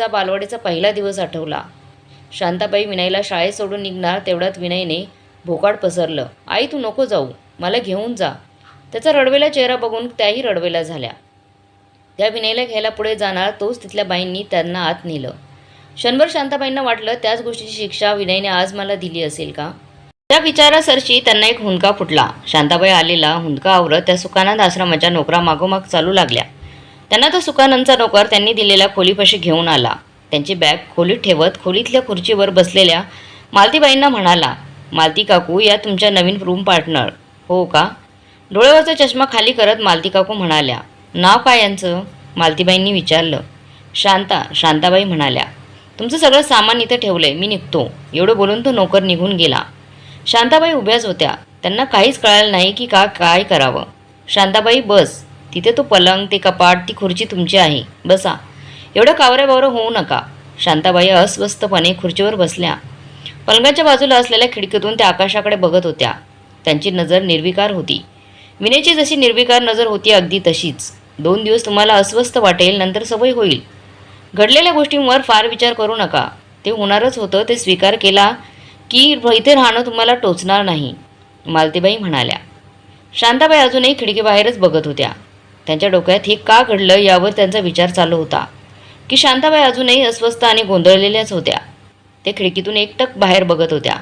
शांताबाईचा बालवाडीचा पहिला दिवस आठवला. शांताबाई विनयला शाळेत सोडून निघणार तेवढ्यात विनयने भोकाड पसरलं. आई तू नको जाऊ. मला घेऊन जा. त्याचा रडवेला चेहरा बघून त्याही रडवेला झाल्या. त्या विनयला घ्यायला पुढे जाणार तोच तिथल्या बाईंनी त्यांना आत नेलं. क्षणभर शांताबाईंना वाटलं त्याच गोष्टीची शिक्षा विनयने आज मला दिली असेल का? त्या विचारासरशी त्यांना एक हुंदका फुटला. शांताबाई आलेला हुंदका आवरत त्या सुकानंद आश्रमाच्या नोकरा मागोमाग चालू लागल्या. त्यांना तो सुकानंदचा नोकर त्यांनी दिलेल्या खोलीपाशी घेऊन आला. त्यांची बॅग खोलीत ठेवत खोलीतल्या खुर्चीवर बसलेल्या मालतीबाईंना म्हणाला मालती काकू या तुमच्या नवीन रूम पार्टनर. हो का? डोळ्यावरचा चष्मा खाली करत मालती काकू म्हणाल्या नाव काय यांचं? मालतीबाईंनी विचारलं. शांता शांताबाई म्हणाल्या तुमचं सगळं सामान इथं ठेवलंय मी निघतो. एवढं बोलून तो नोकर निघून गेला. शांताबाई उभ्याच होत्या. त्यांना काहीच कळालं नाही की का काय करावं. शांताबाई बस. तिथे तो पलंग ते कपाट ती खुर्ची तुमची आहे. बसा. एवढं कावऱ्याबावरं होऊ नका. शांताबाई अस्वस्थपणे खुर्चीवर बसल्या. पलंगाच्या बाजूला असलेल्या खिडकीतून त्या आकाशाकडे बघत होत्या. त्यांची नजर निर्विकार होती. विनेची जशी निर्विकार नजर होती अगदी तशीच. दोन दिवस तुम्हाला अस्वस्थ वाटेल नंतर सवय होईल. घडलेल्या गोष्टींवर फार विचार करू नका. ते होणारच होतं ते स्वीकार केला की इथे राहणं तुम्हाला टोचणार नाही मालतीबाई म्हणाल्या. शांताबाई अजूनही खिडकीबाहेरच बघत होत्या. त्यांच्या डोक्यात हे का घडलं यावर त्यांचा विचार चालू होता. की शांताबाई अजूनही अस्वस्थ आणि गोंधळलेल्याच होत्या. ते खिडकीतून एकटक बाहेर बघत होत्या.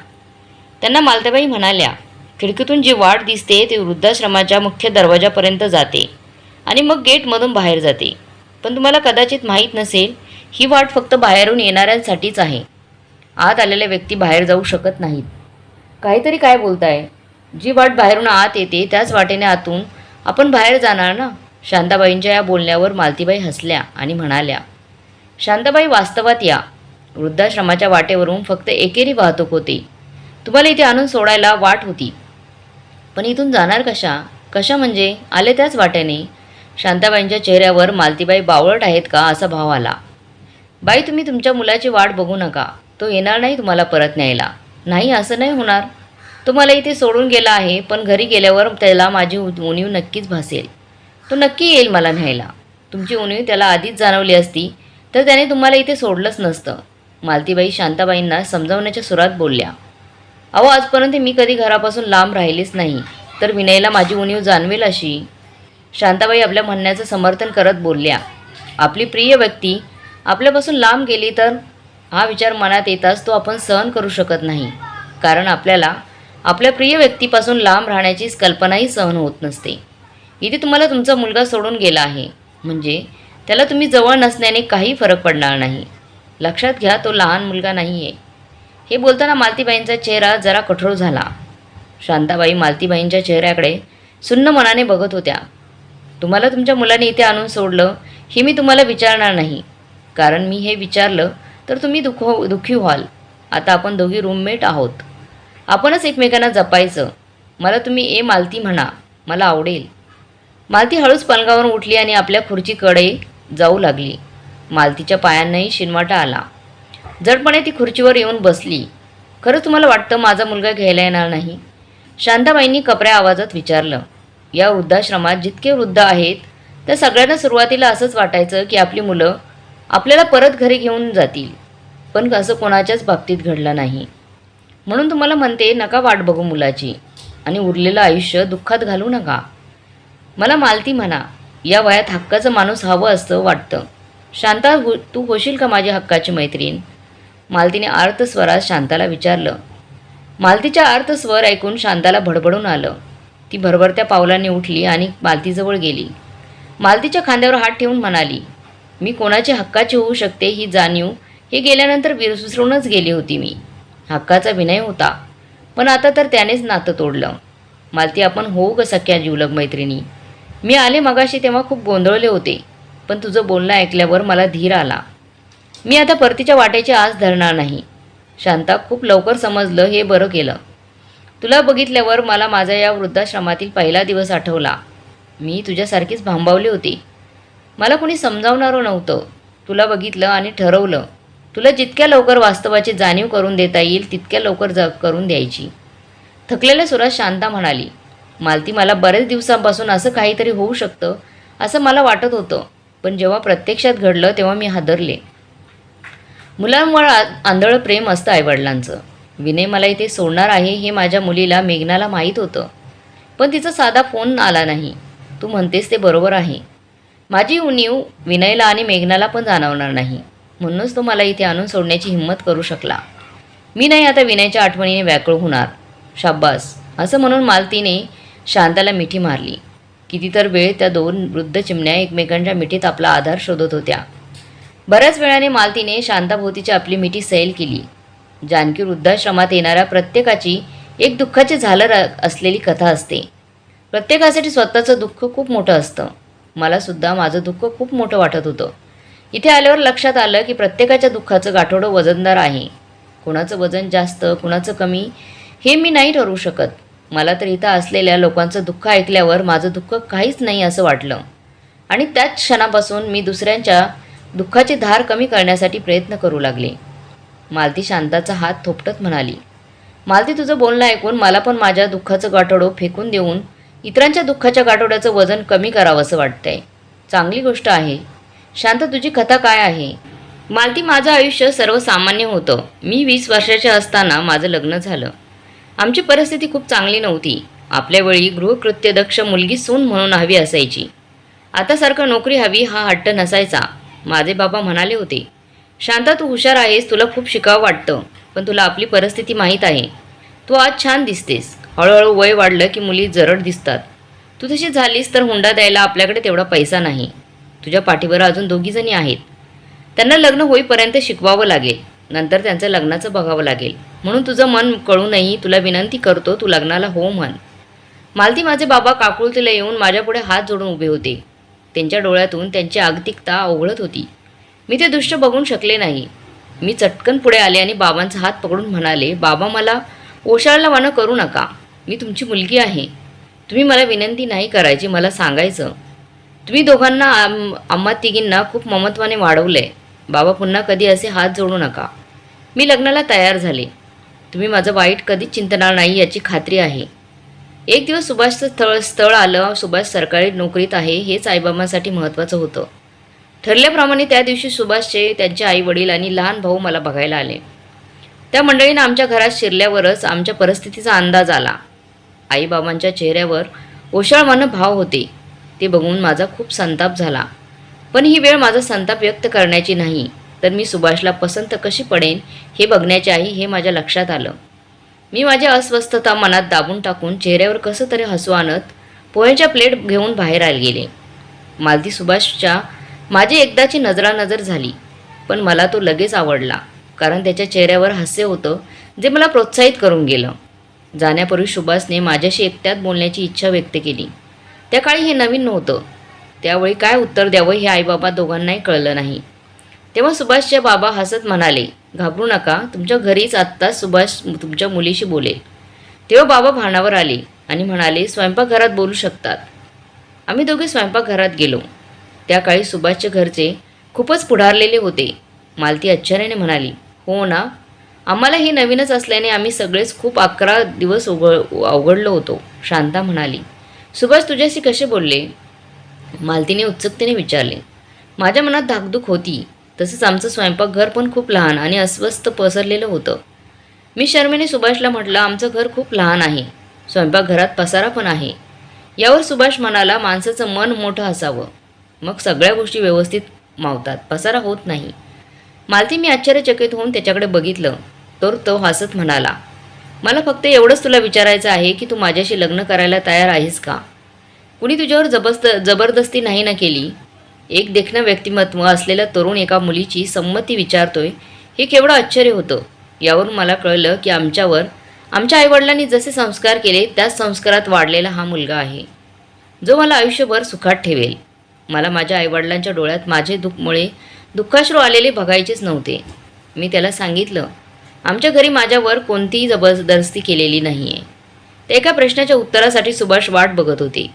त्यांना मालताबाई म्हणाल्या खिडकीतून जी वाट दिसते ती वृद्धाश्रमाच्या मुख्य दरवाजापर्यंत जाते आणि मग गेटमधून बाहेर जाते. पण तुम्हाला कदाचित माहीत नसेल ही वाट फक्त बाहेरून येणाऱ्यांसाठीच आहे. आत आलेल्या व्यक्ती बाहेर जाऊ शकत नाहीत. काहीतरी काय बोलताय? जी वाट बाहेरून आत येते त्याच वाटेने आतून आपण बाहेर जाणार ना? शांताबाईंच्या या बोलण्यावर मालतीबाई हसल्या आणि म्हणाल्या शांताबाई वास्तवात या. वृद्धाश्रमाच्या वाटेवरून फक्त एकेरी वाहतूक होती. तुम्हाला इथे आणून सोडायला वाट होती. पण इथून जाणार कशा? कशा म्हणजे? आले त्याच वाट्याने शांताबाईंच्या चेहऱ्यावर मालतीबाई बावळट आहेत का असा भाव आला. बाई तुम्ही तुमच्या मुलाची वाट बघू नका. तो येणार नाही तुम्हाला परत न्यायला. नाही असं नाही होणार. तो मला इथे सोडून गेला आहे पण घरी गेल्यावर त्याला माझी उणीव नक्कीच भासेल. तो नक्की येईल मला न्यायला. तुमची उणीव त्याला आधीच जाणवली असती तर त्याने तुम्हाला इथे सोडलंच नसतं. मालतीबाई शांताबाईंना समजावण्याच्या सुरात बोलल्या. अहो आजपर्यंत मी कधी घरापासून लांब राहिलीच नाही तर विनयला माझी उणीव जाणवेल अशी. शांताबाई आपल्या म्हणण्याचं समर्थन करत बोलल्या. आपली प्रिय व्यक्ती आपल्यापासून लांब गेली तर? हा विचार मनात येताच तो आपण सहन करू शकत नाही कारण आपल्याला आपल्या प्रिय व्यक्तीपासून लांब राहण्याचीच कल्पनाही सहन होत नसते. इथे तुम्हाला तुमचा मुलगा सोडून गेला आहे. म्हणजे त्याला तुम्ही जवळ नसण्याने काही फरक पडणार नाही. लक्षात घ्या तो लहान मुलगा नाही आहे हे बोलताना मालतीबाईंचा चेहरा जरा कठोर झाला. शांताबाई मालतीबाईंच्या चेहऱ्याकडे सुन्न मनाने बघत होत्या. तुम्हाला तुमच्या मुलाने इथे आणून सोडलं हे मी तुम्हाला विचारणार नाही. कारण मी हे विचारलं तर तुम्ही दुःख दुःखी व्हाल. आता आपण दोघी रूममेट आहोत. आपणच एकमेकांना जपायचं. मला तुम्ही ए मालती म्हणा. मला आवडेल. मालती हळूच पलंगावरून उठली आणि आपल्या खुर्चीकडे जाऊ लागली. मालतीच्या पायांनाही शिनवाटा आला. जडपणे ती खुर्चीवर येऊन बसली. खरंच तुम्हाला वाटतं माझा मुलगा घ्यायला येणार नाही? शांताबाईंनी कपऱ्या आवाजात विचारलं. या वृद्धाश्रमात जितके वृद्ध आहेत त्या सगळ्यांना सुरुवातीला असंच वाटायचं की आपली मुलं आपल्याला परत घरी घेऊन जातील. पण असं कोणाच्याच बाबतीत घडलं नाही. म्हणून तुम्हाला म्हणते नका वाट बघू मुलाची आणि उरलेलं आयुष्य दुःखात घालू नका. मला मालती म्हणा या वयात हक्काचं माणूस हवं असतं वाटतं. शांता हो तू होशील का माझी हक्काची मैत्रीण? मालतीने आर्तस्वरात शांताला विचारलं. मालतीच्या आर्तस्वर ऐकून शांताला भडबडून आलं. ती भरभरत्या पावलांनी उठली आणि मालतीजवळ गेली. मालतीच्या खांद्यावर हात ठेवून म्हणाली मी कोणाची हक्काची होऊ शकते ही जाणीव? हे गेल्यानंतर विसरूनच गेली होती मी. हक्काचा विनय होता पण आता तर त्यानेच नातं तोडलं. मालती आपण होऊ का सख्या जीवलग मैत्रिणी? मी आले मगाशी तेव्हा खूप गोंधळले होते पण तुझं बोलणं ऐकल्यावर मला धीर आला. मी आता परतीच्या वाटेची आस धरणार नाही. शांता खूप लवकर समजलं हे बरं केलं. तुला बघितल्यावर मला माझा या वृद्धाश्रमातील पहिला दिवस आठवला. मी तुझ्यासारखीच भांबावली होती. मला कोणी समजावणारं नव्हतं. तुला बघितलं आणि ठरवलं. तुला जितक्या लवकर वास्तवाची जाणीव करून देता येईल तितक्या लवकर ज करून द्यायची. थकलेल्या सुरात शांता म्हणाली मालती मला बरेच दिवसांपासून असं काहीतरी होऊ शकतं असं मला वाटत होतं. पण जेव्हा प्रत्यक्षात घडलं तेव्हा मी हादरले. मुलांवर आ- आंधळं प्रेम असतं आईवडिलांचं. विनय मला इथे सोडणार आहे हे माझ्या मुलीला मेघनाला माहीत होतं. पण तिचा साधा फोन आला नाही. तू म्हणतेस ते बरोबर आहे. माझी उणीव विनयला आणि मेघनाला पण जाणवणार नाही. म्हणूनच तो मला इथे आणून सोडण्याची हिंमत करू शकला. मी नाही आता विनयच्या आठवणीने व्याकुळ होणार. शाब्बास असं म्हणून मालतीने शांताला मिठी मारली. किती तर वेळ त्या दोन वृद्ध चिमण्या एकमेकांच्या मिठीत आपला आधार शोधत होत्या. बऱ्याच वेळाने मालतीने शांताभोवतीची आपली मिठी सैल केली. जानकी वृद्धाश्रमात येणाऱ्या प्रत्येकाची एक दुःखाची झालर असलेली कथा असते. प्रत्येकासाठी स्वतःचं दुःख खूप मोठं असतं. मलासुद्धा माझं दुःख खूप मोठं वाटत होतं. इथे आल्यावर लक्षात आलं की प्रत्येकाच्या दुःखाचं गाठोडं वजनदार आहे. कुणाचं वजन जास्त कुणाचं कमी हे मी नाही ठरवू शकत. मला तर इथं असलेल्या लोकांचं दुःख ऐकल्यावर माझं दुःख काहीच नाही असं वाटलं. आणि त्याच क्षणापासून मी दुसऱ्यांच्या दुःखाची धार कमी करण्यासाठी प्रयत्न करू लागले. मालती शांताचा हात थोपटत म्हणाली मालती तुझं बोलणं ऐकून मला पण माझ्या दुःखाचं गाठोडं फेकून देऊन इतरांच्या दुःखाच्या गाठोड्याचं वजन कमी करावं असं वाटतंय. चांगली गोष्ट आहे. शांत तुझी कथा काय आहे? मालती माझं आयुष्य सर्वसामान्य होतं. मी वीस वर्षाचे असताना माझं लग्न झालं. आमची परिस्थिती खूप चांगली नव्हती. आपल्या वेळी गृहकृत्यदक्ष मुलगी सून म्हणून हवी असायची. आतासारखं नोकरी हवी हा हट्ट नसायचा. माझे बाबा म्हणाले होते शांता तू हुशार आहेस तुला खूप शिकावं वाटतं पण तुला आपली परिस्थिती माहीत आहे. तू आज छान दिसतेस. हळूहळू वय वाढलं की मुली जरड दिसतात. तू तशी झालीस तर हुंडा द्यायला आपल्याकडे तेवढा पैसा नाही. तुझ्या पाठीवर अजून दोघीजणी आहेत. त्यांना लग्न होईपर्यंत शिकवावं लागेल. नंतर त्यांचं लग्नाचं बघावं लागेल. म्हणून तुझं मन कळूनही तुला विनंती करतो तू लग्नाला हो म्हण. मालती माझे बाबा काकुळतीला येऊन माझ्यापुढे हात जोडून उभे होते. त्यांच्या डोळ्यातून त्यांची आगतिकता ओघळत होती. मी ते दृश्य बघून शकले नाही. मी चटकन पुढे आले आणि बाबांचा हात पकडून म्हणाले बाबा मला ओशाळला वानं करू नका. मी तुमची मुलगी आहे. तुम्ही मला विनंती नाही करायची मला सांगायचं. तुम्ही दोघांना आम आम्हा तिघींना खूप ममत्वाने वाढवलं आहे बाबा पुन्हा कधी असे हात जोडू नका. मी लग्नाला तयार झाले. तुम्ही माझं वाईट कधीच चिंतणार नाही याची खात्री आहे. एक दिवस सुभाषचं स्थळ स्थळ आलं सुभाष सरकारी नोकरीत आहे हेच आईबाबांसाठी महत्त्वाचं होतं. ठरल्याप्रमाणे त्या दिवशी सुभाषचे त्यांचे आई वडील आणि लहान भाऊ मला बघायला आले. त्या मंडळीनं आमच्या घरात शिरल्यावरच आमच्या परिस्थितीचा अंदाज आला. आईबाबांच्या चेहऱ्यावर ओशाळवानं भाव होते. ते बघून माझा खूप संताप झाला. पण ही वेळ माझा संताप व्यक्त करण्याची नाही. तर मी सुभाषला पसंत कशी पडेन हे बघण्याचे आहे हे माझ्या लक्षात आलं. मी माझ्या अस्वस्थता मनात दाबून टाकून चेहऱ्यावर कसं तरी हसू आणत पोह्याच्या प्लेट घेऊन बाहेर आले गेले. मालती सुभाषच्या माझी एकदाची नजरानजर झाली पण मला तो लगेच आवडला कारण त्याच्या चेहऱ्यावर हास्य होतं जे मला प्रोत्साहित करून गेलं. जाण्यापूर्वी सुभाषने माझ्याशी एकट्यात बोलण्याची इच्छा व्यक्त केली. त्या काळी हे नवीन नव्हतं. त्यावेळी काय उत्तर द्यावं हे आईबाबा दोघांनाही कळलं नाही. तेव्हा सुभाषच्या बाबा हसत म्हणाले घाबरू नका तुमच्या घरीच आत्ताच सुभाष तुमच्या मुलीशी बोलेल. तेव्हा बाबा भानावर आले आणि म्हणाले स्वयंपाकघरात बोलू शकतात. आम्ही दोघे स्वयंपाकघरात गेलो. त्या काळी सुभाषच्या घरचे खूपच पुढारलेले होते. मालती आश्चर्याने म्हणाली हो ना आम्हाला हे नवीनच असल्याने आम्ही सगळेच खूप अकरा दिवस उघड अवघडलो होतो शांता म्हणाली. सुभाष तुझ्याशी कसे बोलले? मालतीने उत्सुकतेने विचारले माझ्या मनात धाकधूक होती. तसंच आमचं स्वयंपाकघर पण खूप लहान आणि अस्वस्थ पसरलेलं होतं. मी शर्मेने सुभाषला म्हटलं आमचं घर खूप लहान आहे. स्वयंपाकघरात पसारा पण आहे. यावर सुभाष म्हणाला माणसाचं मन मोठं असावं. मग सगळ्या गोष्टी व्यवस्थित मावतात. पसारा होत नाही. मालती मी आश्चर्यचकित होऊन त्याच्याकडे बघितलं. तर तो हसत म्हणाला मला फक्त एवढंच तुला विचारायचं आहे की तू माझ्याशी लग्न करायला तयार आहेस का? कुणी तुझ्यावर जबस्त जबरदस्ती नाही ना केली? एक देखणं व्यक्तिमत्व असलेला तरुण एका मुलीची संमती विचारतोय हे केवढं आश्चर्य होतं? यावरून मला कळलं की आमच्यावर आमच्या आईवडिलांनी जसे संस्कार केले त्याच संस्कारात वाढलेला हा मुलगा आहे. जो मला आयुष्यभर सुखात ठेवेल. मला माझ्या आईवडिलांच्या डोळ्यात माझे दुःखमुळे दुःखाश्रू आलेले बघायचेच नव्हते. मी त्याला सांगितलं आमच्या घरी माझ्यावर कोणतीही जबरदस्ती केलेली नाही आहे ते एका प्रश्नाच्या उत्तरासाठी सुभाष वाट बघत होते.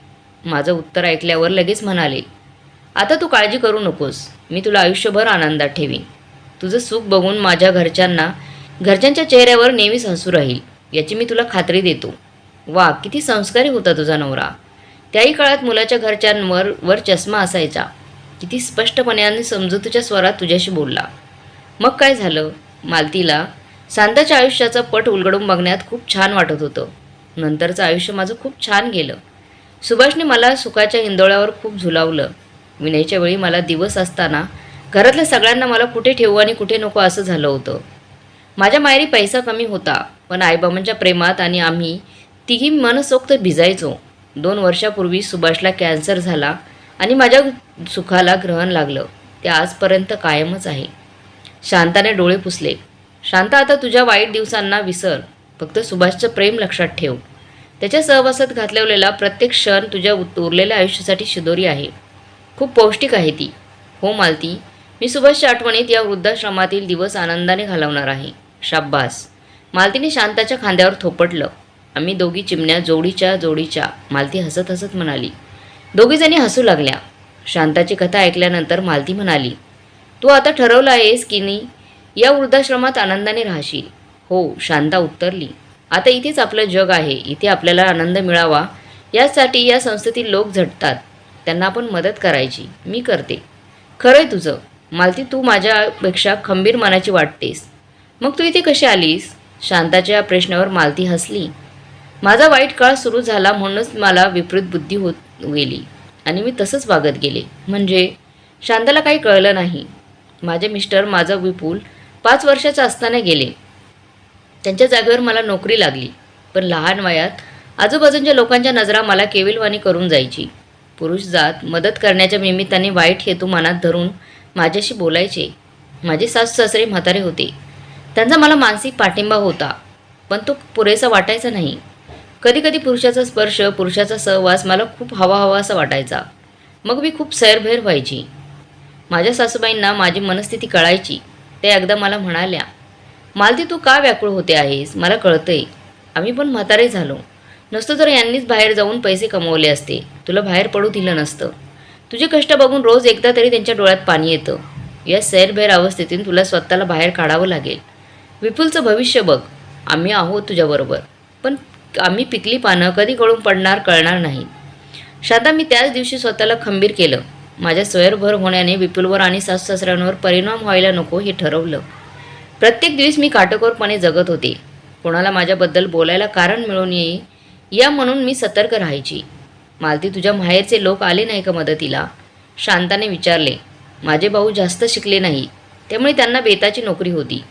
माझं उत्तर ऐकल्यावर लगेच म्हणाले आता तू काळजी करू नकोस. मी तुला आयुष्यभर आनंदात ठेवीन. तुझं सुख बघून माझ्या घरच्यांना घरच्यांच्या चेहऱ्यावर नेहमीच हसू राहील याची मी तुला खात्री देतो. वा किती संस्कारी होता तुझा नवरा. त्याही काळात मुलाच्या घरच्यांवर वर चष्मा असायचा. किती स्पष्टपणे आणि समजुतीच्या स्वरात तुझ्याशी बोलला. मग काय झालं? मालतीला शांताच्या आयुष्याचं पट उलगडून बघण्यात खूप छान वाटत होतं. नंतरचं आयुष्य माझं खूप छान गेलं. सुभाषने मला सुखाच्या हिंदोळ्यावर खूप झुलावलं. विनयच्या वेळी मला दिवस असताना घरातल्या सगळ्यांना मला कुठे ठेवू आणि कुठे नको असं झालं होतं. माझ्या मायरी पैसा कमी होता पण आईबाबांच्या प्रेमात आणि आम्ही तिघी मनसोक्त भिजायचो. दोन वर्षापूर्वी सुभाषला कॅन्सर झाला आणि माझ्या सुखाला ग्रहण लागलं. ते आजपर्यंत कायमच आहे. शांताने डोळे पुसले. शांता आता तुझ्या वाईट दिवसांना विसर. फक्त सुभाषचं प्रेम लक्षात ठेव. त्याच्या सहवासात घातलेला प्रत्येक क्षण तुझ्या उरलेल्या आयुष्यासाठी शिदोरी आहे. खूप पौष्टिक आहे ती. हो मालती. मी सुभाषच्या आठवणीत या वृद्धाश्रमातील दिवस आनंदाने घालवणार आहे. शाब्बास. मालतीने शांताच्या खांद्यावर थोपटलं. आम्ही दोघी चिमण्या जोडीच्या जोडीच्या मालती हसत हसत म्हणाली. दोघीजणी हसू लागल्या. शांताची कथा ऐकल्यानंतर मालती म्हणाली तू आता ठरवलं आहेस की नाही? या वृद्धाश्रमात आनंदाने राहशील. हो शांता उत्तरली. आता इथेच आपलं जग आहे. इथे आपल्याला आनंद मिळावा. यासाठी या संस्थेतील लोक झटतात. त्यांना आपण मदत करायची. मी करते. खरंय तुझं. मालती तू माझ्यापेक्षा खंबीर मनाची वाटतेस. मग तू इथे कशी आलीस? शांताच्या या प्रश्नावर मालती हसली. माझा वाईट काळ सुरू झाला म्हणूनच मला विपरीत बुद्धी होत गेली आणि मी तसंच वागत गेले. म्हणजे? शांताला काही कळलं नाही. माझे मिस्टर माझा विपुल पाच वर्षाचा असताना गेले. त्यांच्या जागेवर मला नोकरी लागली. पण लहान वयात आजूबाजूंच्या लोकांच्या नजरा मला केविलवाणी करून जायची. पुरुष जात मदत करण्याच्या निमित्ताने वाईट हेतू मनात धरून माझ्याशी बोलायचे. माझे सासू सासरे म्हातारे होते. त्यांचा मला मानसिक पाठिंबा होता पण तो पुरेसा वाटायचा नाही. कधीकधी पुरुषाचा स्पर्श पुरुषाचा सहवास मला खूप हवा हवा असा वाटायचा. मग मी खूप सैरभैर व्हायची. माझ्या सासूबाईंना माझी मनस्थिती कळायची. ते एकदा मला म्हणाल्या मालती तू का व्याकुळ होते आहेस? मला कळतंय. आम्ही पण म्हातारे झालो. नसतं तर यांनीच बाहेर जाऊन पैसे कमवले असते. तुला बाहेर पडू दिलं नसतं. तुझे कष्ट बघून रोज एकदा तरी त्यांच्या डोळ्यात पाणी येतं. या सैरभैर अवस्थेतून तुला स्वतःला बाहेर काढावं लागेल. विपुलचं भविष्य बघ. आम्ही आहोत तुझ्याबरोबर. पण आम्ही पिकली पानं कधी गळून पडणार कळणार नाही. शांता मी त्याच दिवशी स्वतःला खंबीर केलं. माझ्या स्वयंभर होण्याने विपुलवर आणि सासू सासऱ्यांवर परिणाम व्हायला नको हे ठरवलं. प्रत्येक दिवस मी काटेकोरपणे जगत होते. कोणाला माझ्याबद्दल बोलायला कारण मिळून येई या म्हणून मी सतर्क राहायची. मालती तुझ्या माहेरचे लोक आले नाही का मदतीला? शांताने विचारले. माझे भाऊ जास्त शिकले नाही. त्यामुळे त्यांना बेताची नोकरी होती.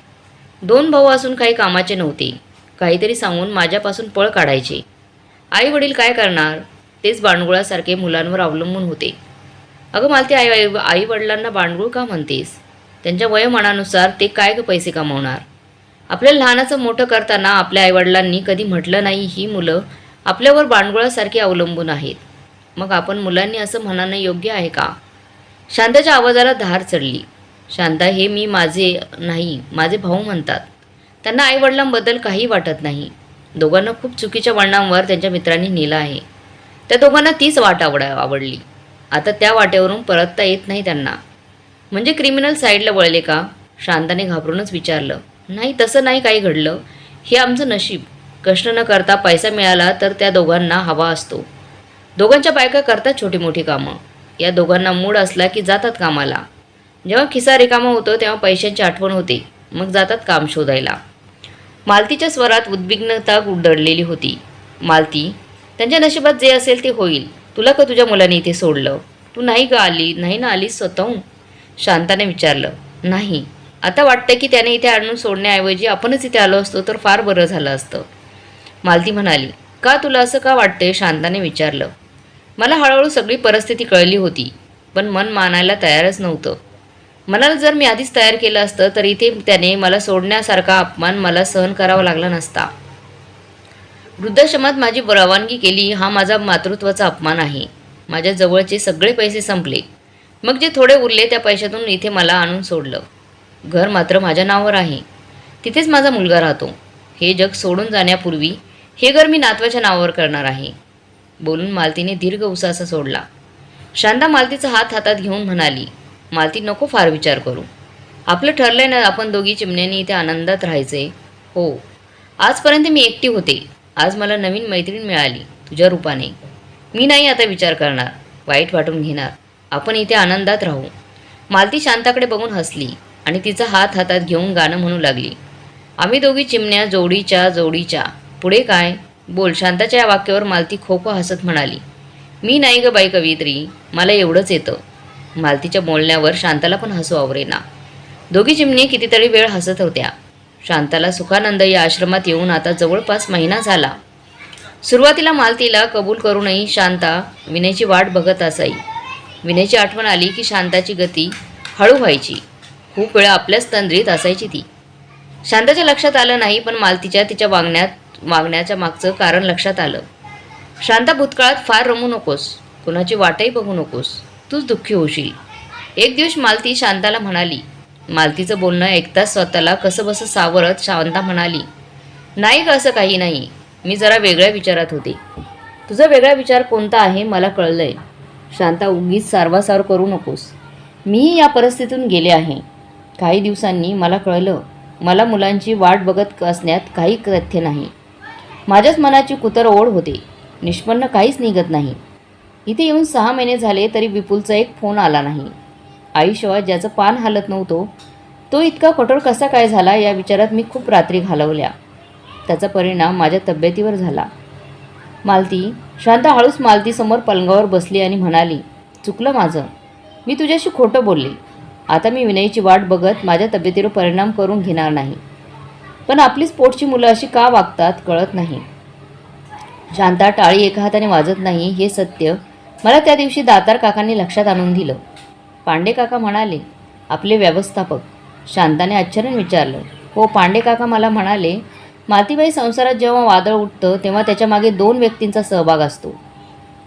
दोन भाऊ असून काही कामाचे नव्हते. काहीतरी सांगून माझ्यापासून पळ काढायचे. आई वडील काय करणार? तेच बाणगुळासारखे मुलांवर अवलंबून होते. अगं मालती आई आई आई वडिलांना बांडगुळ का म्हणतेस? त्यांच्या वयोमानानुसार ते काय ग पैसे कमावणार? आपल्या लहानाचं मोठं करताना आपल्या आईवडिलांनी कधी म्हटलं नाही ही मुलं आपल्यावर बांडगुळासारखी अवलंबून आहेत. मग आपण मुलांनी असं म्हणणं योग्य आहे का? शांताच्या आवाजाला धार चढली. शांता हे मी माझे नाही माझे भाऊ म्हणतात. त्यांना आईवडिलांबद्दल काही वाटत नाही. दोघांना खूप चुकीच्या वळणांवर त्यांच्या मित्रांनी नेलं आहे. त्या दोघांना तीच वाट आवड आवडली. आता त्या वाटेवरून परतता येत नाही त्यांना. म्हणजे क्रिमिनल साईडला वळले का? शांताने घाबरूनच विचारलं. नाही तसं नाही काही घडलं. हे आमचं नशीब. कष्ट न करता पैसा मिळाला तर त्या दोघांना हवा असतो. दोघांच्या बायका करतात छोटी मोठी कामं. या दोघांना मूड असला की जातात कामाला. जेव्हा खिसा रिकामा होतो तेव्हा पैशांची आठवण होते. मग जातात काम शोधायला. मालतीच्या स्वरात उद्विग्नता गुडदडलेली होती. मालती त्यांच्या नशिबात जे असेल ते होईल. तुला का तुझ्या मुलाने इथे सोडलं? तू नाही का आली? नाही ना आलीस स्वतःहून? शांताने विचारलं. नाही. आता वाटतं की त्याने इथे आणून सोडण्याऐवजी आपणच इथे आलो असतो तर फार बरं झालं असतं. मालती म्हणाली का तुला असं का वाटतंय? शांताने विचारलं. मला हळूहळू सगळी परिस्थिती कळली होती पण मन मानायला तयारच नव्हतं. मनाला जर मी आधीच तयार केलं असतं तर इथे त्याने मला सोडण्यासारखा अपमान मला सहन करावा लागला नसता. वृद्धाश्रमात माझी रवानगी केली हा माझा मातृत्वाचा अपमान आहे. माझ्या जवळचे सगळे पैसे संपले. मग जे थोडे उरले त्या पैशातून इथे मला आणून सोडलं. घर मात्र माझ्या नावावर आहे. तिथेच माझा मुलगा राहतो. हे जग सोडून जाण्यापूर्वी हे घर मी नातवाच्या नावावर करणार आहे. बोलून मालतीने दीर्घ उसासा सोडला. शांता मालतीचा हात हातात घेऊन म्हणाली मालती नको फार विचार करू. आपलं ठरलंय ना आपण दोघी चिमण्यांनी इथे आनंदात राहायचे. हो. आजपर्यंत मी एकटी होते. आज मला नवीन मैत्रीण मिळाली तुझ्या रूपाने. मी नाही आता विचार करणार वाईट वाटून घेणार. आपण इथे आनंदात राहू. मालती शांताकडे बघून हसली आणि तिचा हात हातात घेऊन गाणं म्हणू लागली. आम्ही दोघी चिमण्या जोडीच्या जोडीच्या. पुढे काय? बोल शांताच्या या वाक्यावर मालती खो खो हसत म्हणाली. मी नाही ग बाई कवित्री मला एवढंच येतं. मालतीच्या बोलण्यावर शांताला पण हसू आवरेना. दोघी चिमणी कितीतरी वेळ हसत होत्या. शांताला सुखानंद या आश्रमात येऊन आता जवळपास महिना झाला. सुरुवातीला मालतीला कबूल करूनही शांता विनयची वाट बघत असाई. विनयची आठवण आली की शांताची गती हळू व्हायची. खूप वेळा आपल्याच तंद्रीत असायची ती. शांताच्या लक्षात आलं नाही पण मालतीच्या तिच्या वागण्यात मागण्याच्या मागचं कारण लक्षात आलं. शांता भूतकाळात फार रमू नकोस. कुणाची वाटही बघू नकोस. तूच दुःखी होशील. एक दिवस मालती शांताला म्हणाली. मालतीचं बोलणं ऐकताच स्वतःला कसं बसं सावरत शांता म्हणाली नाही ग असं काही नाही. मी जरा वेगळ्या विचारात होते. तुझा वेगळा विचार कोणता आहे मला कळलं आहे शांता उगीच सारवासार करू नकोस. मीही या परिस्थितीतून गेले आहे. काही दिवसांनी मला कळलं मला मुलांची वाट बघत असण्यात काही तथ्य नाही. माझ्याच मनाची कुतर ओढ होते. निष्पन्न काहीच निघत नाही. इथे येऊन सहा महिने झाले तरी विपुलचा एक फोन आला नाही. आईशिवाय ज्याचं पान हालत नव्हतो तो इतका कठोर कसा काय झाला या विचारात मी खूप रात्री घालवल्या. त्याचा परिणाम माझ्या तब्येतीवर झाला. मालती शांता हळूच मालतीसमोर पलंगावर बसली आणि म्हणाली चुकलं माझं. मी तुझ्याशी खोटं बोलले. आता मी विनयची वाट बघत माझ्या तब्येतीवर परिणाम करून घेणार नाही. पण आपली स्पोर्टची मुलं अशी का वागतात कळत नाही. शांता टाळी एका हाताने वाजत नाही हे सत्य. मला त्या दिवशी दातार काकांनी लक्षात आणून दिलं. पांडे काका म्हणाले आपले व्यवस्थापक. शांताने आश्चर्याने विचारलं हो पांडे काका मला म्हणाले मातीबाई संसारात जेव्हा वादळ उठतं तेव्हा त्याच्यामागे दोन व्यक्तींचा सहभाग असतो.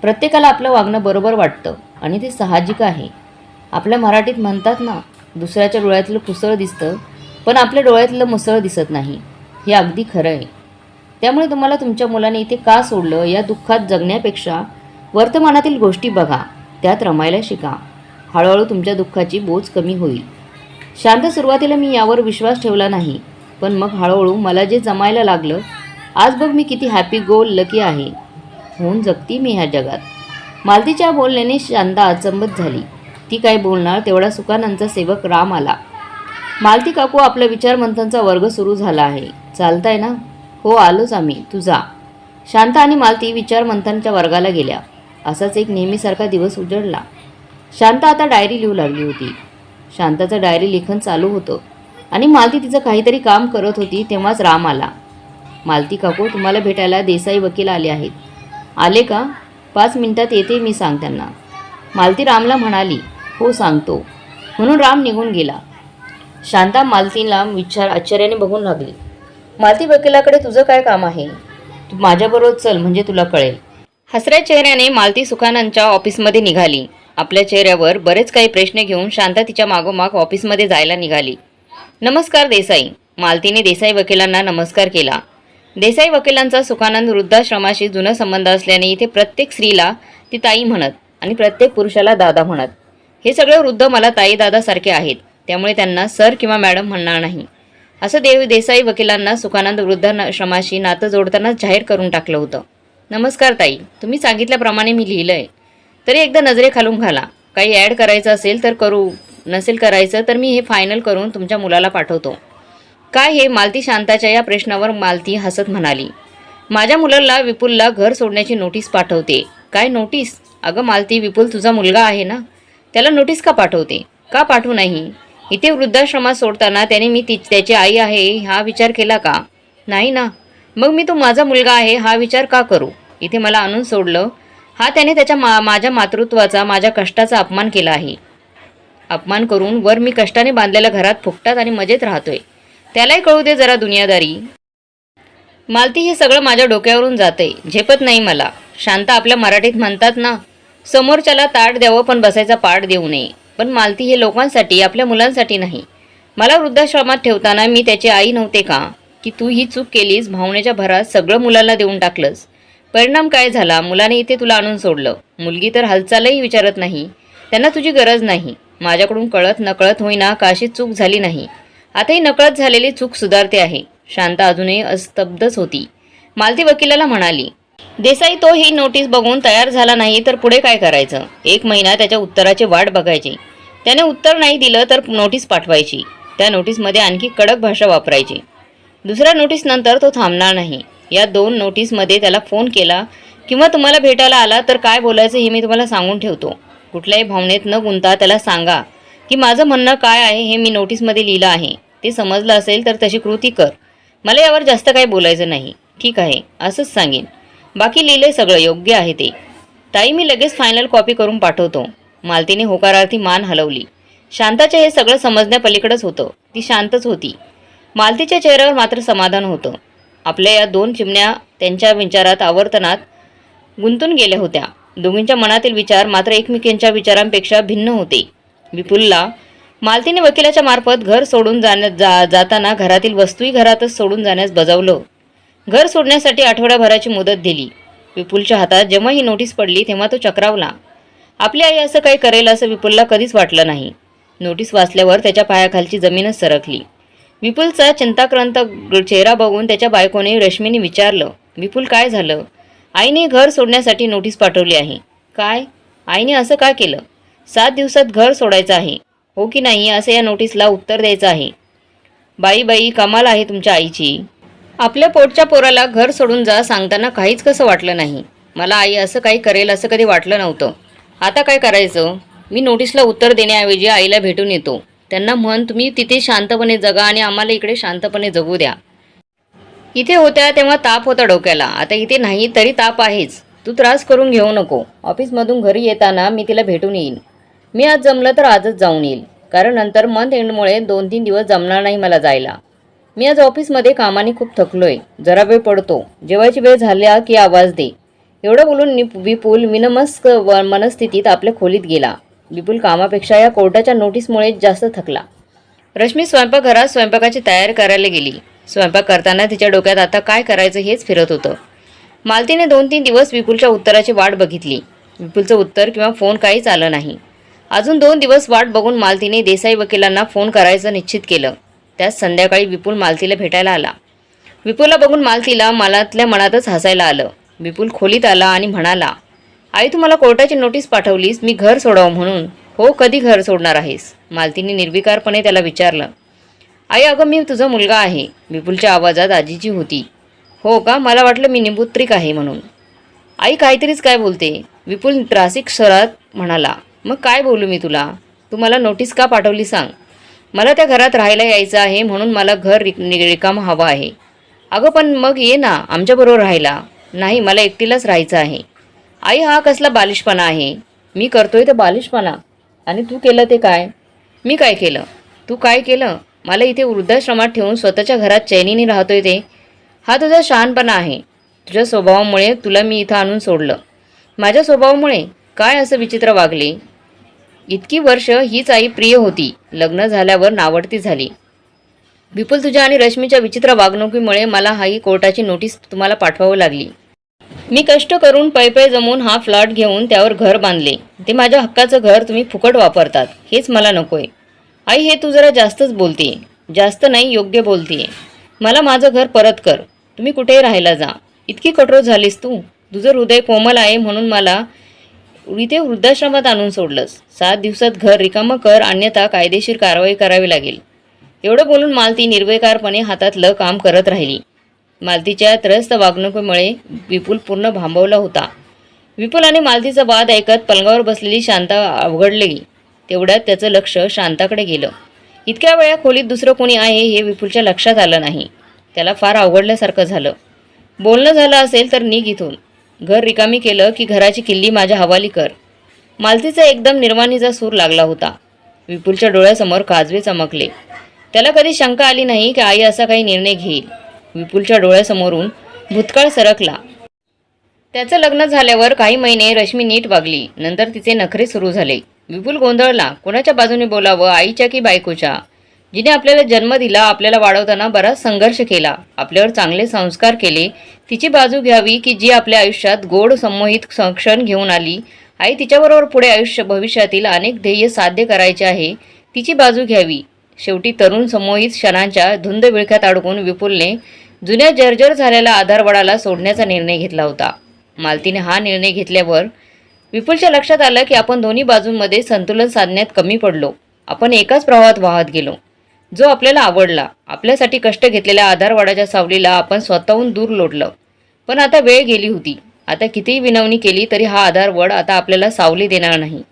प्रत्येकाला आपलं वागणं बरोबर वाटतं आणि ते साहजिक आहे. आपल्या मराठीत म्हणतात ना दुसऱ्याच्या डोळ्यातलं कुसळ दिसतं पण आपल्या डोळ्यातलं मुसळ दिसत नाही. हे अगदी खरं आहे. त्यामुळे तुम्हाला तुमच्या मुलाने इथे का सोडलं? या दुःखात जगण्यापेक्षा वर्तमानातील गोष्टी बघा. त्यात रमायला शिका. हळूहळू तुमच्या दुःखाची बोज कमी होईल. शांत सुरुवातीला मी यावर विश्वास ठेवला नाही. पण मग हळूहळू मला जे जमायला लागलं आज बघ मी किती हॅपी गोल लकी आहे. होऊन जगती मी ह्या जगात. मालतीच्या बोलण्याने शांता अचंबत झाली. ती काय बोलणार? तेवढा सुकानंदचा सेवक राम आला. मालती काकू आपला विचारमंथनचा वर्ग सुरू झाला आहे. चालताय ना? हो आलोच आम्ही. तू जा. शांता आणि मालती विचारमंथनच्या वर्गाला गेल्या. असाच एक नेहमीसारखा दिवस उजडला. शांता आता डायरी लिहू लागली होती. शांताचं डायरी लेखन चालू होतं. आणि मालती तिचं काहीतरी काम करत होती तेव्हाच राम आला. मालती काकू तुम्हाला भेटायला देसाई वकील आले आहेत. आले का? पाच मिनिटात येते मी सांग त्यांना. मालती रामला म्हणाली हो सांगतो. म्हणून राम निघून गेला. शांता मालतीला विचार आश्चर्याने बघून लागली. मालती वकिलाकडे तुझं काय काम आहे? तू माझ्याबरोबर चल म्हणजे तुला कळेल. हसऱ्या चेहऱ्याने मालती सुखानंदच्या ऑफिसमध्ये निघाली. आपल्या चेहऱ्यावर बरेच काही प्रश्न घेऊन शांता तिच्या मागोमाग ऑफिसमध्ये जायला निघाली. नमस्कार देसाई. मालतीने देसाई वकिलांना नमस्कार केला. देसाई वकिलांचा सुखानंद वृद्धाश्रमाशी जुना संबंध असल्याने इथे प्रत्येक स्त्रीला ती ताई म्हणत आणि प्रत्येक पुरुषाला दादा म्हणत. हे सगळे वृद्ध मला ताई दादासारखे आहेत. त्यामुळे त्यांना सर किंवा मॅडम म्हणणार नाही. असं देव देसाई वकिलांना सुखानंद वृद्धाश्रमाशी नातं जोडतानाच जाहीर करून टाकलं होतं. नमस्कार ताई तुम्ही सांगितल्याप्रमाणे मी लिहिलं आहे तरी एकदा नजरे खालून घाला. काही ॲड करायचं असेल तर करू नसेल करायचं तर मी हे फायनल करून तुमच्या मुलाला पाठवतो. काय हे मालती शांताच्या या प्रश्नावर मालती हसत म्हणाली. माझ्या मुलाला विपुलला घर सोडण्याची नोटीस पाठवते. काय नोटीस? अगं मालती विपुल तुझा मुलगा आहे ना? त्याला नोटीस का पाठवते? का पाठवू नाही? इथे वृद्धाश्रमात सोडताना त्याने मी ती त्याची आई आहे हा विचार केला का? नाही ना. मग मी तो माझा मुलगा आहे हा विचार का करू? इथे मला आणून सोडलं. हा त्याने त्याच्या मा माझ्या मातृत्वाचा माझ्या कष्टाचा अपमान केला आहे. अपमान करून वर मी कष्टाने बांधलेल्या घरात फुकटात आणि मजेत राहतोय. त्यालाही कळू दे जरा दुनियादारी. मालती हे सगळं माझ्या डोक्यावरून जाते झेपत नाही मला. शांत आपल्या मराठीत म्हणतात ना समोरच्याला ताट द्यावं पण बसायचा पाठ देऊ नये. पण मालती हे लोकांसाठी आपल्या मुलांसाठी नाही. मला वृद्धाश्रमात ठेवताना मी त्याची आई नव्हते का? की तू ही चूक केलीस भावनेच्या भरात सगळं मुलांना देऊन टाकलंस. परिणाम काय झाला? मुलाने इथे तुला आणून सोडलं. मुलगी तर हालचालही विचारत नाही. त्यांना तुझी गरज नाही. माझ्याकडून कळत नकळत होईना का अशी चूक झाली नाही. आताही नकळत झालेली चूक सुधारते आहे. शांत अजूनही अस्तब्धच होती. मालती वकिलाला म्हणाली देसाई तो ही नोटीस बघून तयार झाला नाही तर पुढे काय करायचं? एक महिना त्याच्या उत्तराची वाट बघायची. त्याने उत्तर नाही दिलं तर नोटीस पाठवायची. त्या नोटीसमध्ये आणखी कडक भाषा वापरायची. दुसऱ्या नोटीसनंतर तो थांबणार नाही. या दोन नोटीसमध्ये त्याला फोन केला किंवा तुम्हाला भेटायला आला तर काय बोलायचं हे मी तुम्हाला सांगून ठेवतो. कुठल्याही भावनेत न गुंता त्याला सांगा की माझं म्हणणं काय आहे हे मी नोटीसमध्ये लिहिलं आहे. ते समजलं असेल तर तशी कृती कर. मला यावर जास्त काही बोलायचं नाही. ठीक आहे असंच सांगेन. बाकी लिहिले सगळं योग्य आहे ते. ताई मी लगेच फायनल कॉपी करून पाठवतो. मालतीने होकारार्थी मान हलवली. शांताचे हे सगळं समजण्यापलीकडंच होतं. ती शांतच होती. मालतीच्या चेहऱ्यावर मात्र समाधान होतं. आपल्या या दोन चिमण्या त्यांच्या विचारात आवर्तनात गुंतून गेल्या होत्या. दोघींच्या मनातील विचार मात्र एकमेकींच्या विचारांपेक्षा भिन्न होते. विपुलला मालतीने वकिलाच्या मार्फत घर सोडून जाण्या जा जाताना घरातील वस्तूही घरातच सोडून जाण्यास बजावलं. घर सोडण्यासाठी आठवड्याभराची मुदत दिली. विपुलच्या हातात जेव्हा ही नोटीस पडली तेव्हा तो चक्रावला. आपली आई असं काही करेल असं विपुलला कधीच वाटलं नाही नोटीस वाचल्यावर त्याच्या पायाखालची जमीनच सरकली. विपुलचा चिंताक्रांत ग- चेहरा बघून त्याच्या बायकोने रश्मीने विचारलं विपुल काय झालं? आईने घर सोडण्यासाठी नोटीस पाठवली आहे. काय? आईने असं का केलं? सात दिवसात घर सोडायचं आहे. हो की नाही असं या नोटीसला उत्तर द्यायचं आहे. बाई बाई कमाल आहे तुमच्या आईची. आपल्या पोटच्या पोराला घर सोडून जा सांगताना काहीच कसं वाटलं नाही. मला आई असं काही करेल असं कधी वाटलं नव्हतं. आता काय करायचं? मी नोटीसला उत्तर देण्याऐवजी आईला भेटून येतो. त्यांना म्हण तुम्ही तिथे शांतपणे जगा आणि आम्हाला इकडे शांतपणे जगू द्या. इथे होत्या तेव्हा ताप होता डोक्याला. आता इथे नाही तरी ताप आहेच. तू त्रास करून घेऊ नको. ऑफिसमधून घरी येताना मी तिला भेटून येईन. मी आज जमलं तर आजच जाऊन येईल. कारण नंतर मंथ एंडमुळे दोन तीन दिवस जमणार नाही मला जायला. मी आज ऑफिसमध्ये कामाने खूप थकलोय. जरा वेळ पडतो. जेवायची वेळ झाल्या की आवाज दे. एवढं बोलून निप विपुल विनमस्क व मनस्थितीत आपल्या खोलीत गेला. विपुल कामापेक्षा या कोर्टाच्या नोटीसमुळे जास्त थकला. रश्मी स्वयंपाकघरात स्वयंपाकाची तयारी करायला गेली. स्वयंपाक करताना तिच्या डोक्यात आता काय करायचं हेच फिरत होतं. मालतीने दोन तीन दिवस विपुलच्या उत्तराची वाट बघितली. विपुलचं उत्तर किंवा फोन काहीच आलं नाही. अजून दोन दिवस वाट बघून मालतीने देसाई वकिलांना फोन करायचं निश्चित केलं. त्यात संध्याकाळी विपुल मालतीला भेटायला आला. विपुलला बघून मालतीला मनातल्या मनातच हसायला आलं. विपुल खोलीत आला आणि म्हणाला आई तू मला कोर्टाची नोटीस पाठवलीस. मी घर सोडावं म्हणून. हो कधी घर सोडणार आहेस? मालतीने निर्विकारपणे त्याला विचारलं आई अगं मी तुझा मुलगा आहे. विपुलच्या आवाजात आजीची होती हो का? मला वाटलं मी निंबुत्रिक आहे म्हणून. आई काहीतरीच काय बोलते? विपुल त्रासिक स्वरात म्हणाला मग काय बोलू मी तुला? तू मला नोटीस का पाठवली सांग. मला त्या घरात राहायला यायचं आहे म्हणून मला घर रिक नि- रिकामं हवं आहे. अगं पण मग ये ना आमच्याबरोबर राहायला. नाही मला एकटीलाच राहायचं आहे. आई हा कसला बालिशपणा आहे? मी करतोय तर बालिशपणा. आणि तू केलं ते काय? मी काय केलं? तू काय केलं? मला इथे वृद्धाश्रमात ठेवून स्वतःच्या घरात चैनीने राहतोय ते. हा तुझा शहाणपणा आहे. तुझ्या स्वभावामुळे तुला मी इथं आणून सोडलं. माझ्या स्वभावामुळे? काय असं विचित्र वागले? इतकी वर्ष हीच आई प्रिय होती. लग्न झाल्यावर नावडती झाली. विपुल तुझ्या आणि रश्मीच्या विचित्र वागणुकीमुळे मला हाही कोर्टाची नोटीस तुम्हाला पाठवावं लागली. मी कष्ट करून पै जमून हा फ्लॅट घेऊन त्यावर घर बांधले. ते माझ्या हक्काचं घर तुम्ही फुकट वापरतात. हेच मला नकोय. आई हे तू जरा जास्तच बोलते जास्त नाही योग्य बोलते मला माझं घर परत कर. तुम्ही कुठेही राहायला जा. इतकी कठोर झालीस तू. तुझं हृदय कोमल आहे म्हणून मला इथे वृद्धाश्रमात आणून सोडलंस. सात दिवसात घर रिकामं कर अन्यथा कायदेशीर कारवाई करावी लागेल. एवढं बोलून मालती निर्विकारपणे हातातलं काम करत राहिली. मालतीच्या त्रस्त वागणुकीमुळे विपुल पूर्ण भांबवला होता. विपुल आणि मालतीचा वाद ऐकत पलंगावर बसलेली शांता अवघडली. तेवढ्यात त्याचं लक्ष शांताकडे गेलं. इतक्या वेळा खोलीत दुसरं कोणी आहे हे विपुलच्या लक्षात आलं नाही. त्याला फार अवघडल्यासारखं झालं. बोलणं झालं असेल तर निघ इथून. घर रिकामी केलं की घराची किल्ली माझ्या हवाली कर. मालतीचा एकदम निर्वाणीचा सूर लागला होता. विपुलच्या डोळ्यासमोर काजवे चमकले. त्याला कधी शंका आली नाही की आई असा काही निर्णय घेईल. विपुलच्या डोळ्यासमोरून भूतकाळ सरकला. त्याचं लग्न झाल्यावर काही महिने रश्मी नीट वागली. नंतर तिचे नखरे सुरू झाले. विपुल गोंधळला. कोणाच्या बाजूने बोलावं? आईच्या की बायकोच्या? जिने आपल्याला जन्म दिला आपल्याला वाढवताना बराच संघर्ष केला आपल्यावर चांगले संस्कार केले तिची बाजू घ्यावी की जी आपल्या आयुष्यात गोड संमोहित संक्षण क्षण घेऊन आली. आई तिच्याबरोबर पुढे आयुष्य भविष्यातील अनेक ध्येय साध्य करायचे आहे. तिची बाजू घ्यावी. शेवटी तरुण समोहित क्षणांच्या धुंद विळख्यात अडकून विपुलने जुन्या जर्जर झालेल्या आधारवडाला सोडण्याचा निर्णय घेतला होता. मालतीने हा निर्णय घेतल्यावर विपुलच्या लक्षात आलं की आपण दोन्ही बाजूंमध्ये संतुलन साधण्यात कमी पडलो. आपण एकाच प्रवाहात वाहत गेलो. जो आपल्याला आवडला. आपल्यासाठी कष्ट घेतलेल्या आधारवाडाच्या सावलीला आपण स्वतःहून दूर लोटलं. पण आता वेळ गेली होती. आता कितीही विनवणी केली तरी हा आधारवड आता आपल्याला सावली देणार नाही.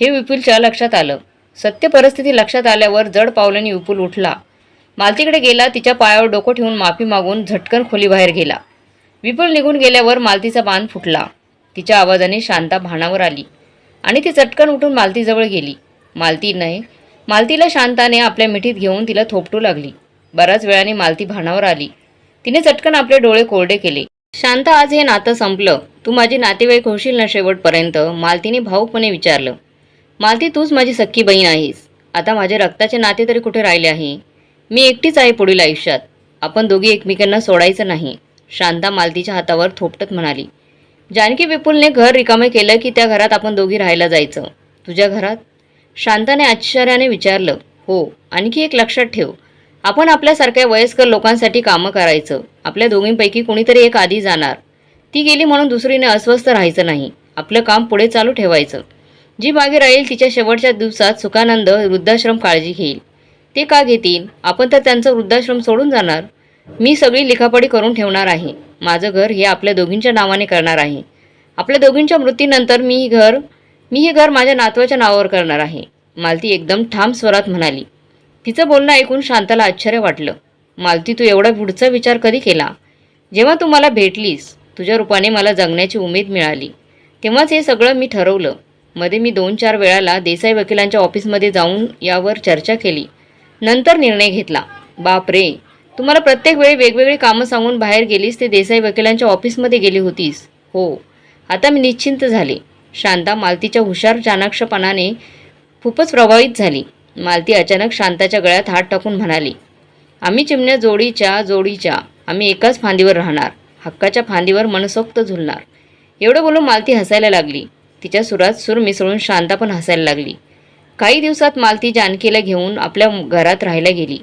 हे विपुलच्या लक्षात आलं. सत्य परिस्थिती लक्षात आल्यावर जड पावलांनी विपुल उठला. मालतीकडे गेला तिच्या पायावर डोकं ठेवून माफी मागून झटकन खोलीबाहेर गेला. विपुल निघून गेल्यावर मालतीचा बाण फुटला. तिच्या आवाजाने शांता भानावर आली आणि ती चटकन उठून मालतीजवळ गेली. मालती नाही मालतीला शांताने आपल्या मिठीत घेऊन तिला थोपटू लागली. बऱ्याच वेळाने मालती भानावर आली. तिने चटकन आपले डोळे कोरडे केले. शांता आज हे नातं संपलं. तू माझी नातेवाईक होशील ना शेवटपर्यंत? मालतीने भाऊकपणे विचारलं. मालती तूच माझी सख्खी बहीण आहेस. आता माझे रक्ताचे नाते तरी कुठे राहिले आहे? मी एकटीच आहे पुढील आयुष्यात. आपण दोघी एकमेकांना सोडायचं नाही. शांता मालतीच्या हातावर थोपटत म्हणाली. जानकी विपुलने घर रिकामे केलं की त्या घरात आपण दोघी राहायला जायचं. तुझ्या घरात? शांताने आश्चर्याने विचारलं हो आणखी एक लक्षात ठेव. आपण आपल्यासारख्या वयस्कर लोकांसाठी कामं करायचं. आपल्या दोघींपैकी कोणीतरी एक आधी जाणार. ती गेली म्हणून दुसरीने अस्वस्थ राहायचं नाही. आपलं काम पुढे चालू ठेवायचं. जी मागे राहील तिच्या शेवटच्या दिवसात सुखानंद वृद्धाश्रम काळजी घेईल. ते का घेतील? आपण तर त्यांचं वृद्धाश्रम सोडून जाणार. मी सगळी लिखापडी करून ठेवणार आहे. माझं घर हे आपल्या दोघींच्या नावाने करणार आहे. आपल्या दोघींच्या मृत्यूनंतर मी घर मी हे घर माझ्या नातवाच्या नावावर करणार आहे. मालती एकदम ठाम स्वरात म्हणाली. तिचं बोलणं ऐकून शांताला आश्चर्य वाटलं. मालती तू एवढा पुढचा विचार कधी केला? जेव्हा तू मला भेटलीस तुझ्या रूपाने मला जगण्याची उमेद मिळाली. तेव्हाच हे सगळं मी ठरवलं. मध्ये मी दोन चार वेळाला देसाई वकिलांच्या ऑफिसमध्ये जाऊन यावर चर्चा केली. नंतर निर्णय घेतला. बाप रे! तुम्हाला प्रत्येक वेळी वेगवेगळी कामं सांगून बाहेर गेलीस ते देसाई वकिलांच्या ऑफिसमध्ये गेली होतीस. हो. आता मी निश्चिंत झाले. शांता मालतीच्या हुशार चाणाक्षपणाने खूपच प्रभावित झाली. मालती अचानक शांताच्या गळ्यात हात टाकून म्हणाली आम्ही चिमण्या जोडीच्या जोडीच्या आम्ही एकाच फांदीवर राहणार. हक्काच्या फांदीवर मनसोक्त झुलणार. एवढं बोलून मालती हसायला लागली. तिच्या सुरात सूर मिसळून शांता पण हसायला लागली. काही दिवसात मालती जानकीला घेऊन आपल्या घरात राहायला गेली.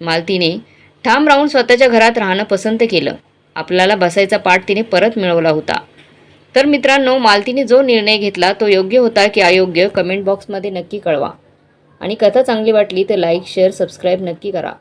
मालतीने ठाम राहून स्वतःच्या घरात राहणं पसंत केलं. आपल्याला बसायचा पाठ तिने परत मिळवला होता. तर मित्रांनो मालतीने जो निर्णय घेतला तो योग्य होता की अयोग्य कमेंट बॉक्समध्ये नक्की कळवा. आणि कथा चांगली वाटली तर लाईक शेअर सबस्क्राईब नक्की करा.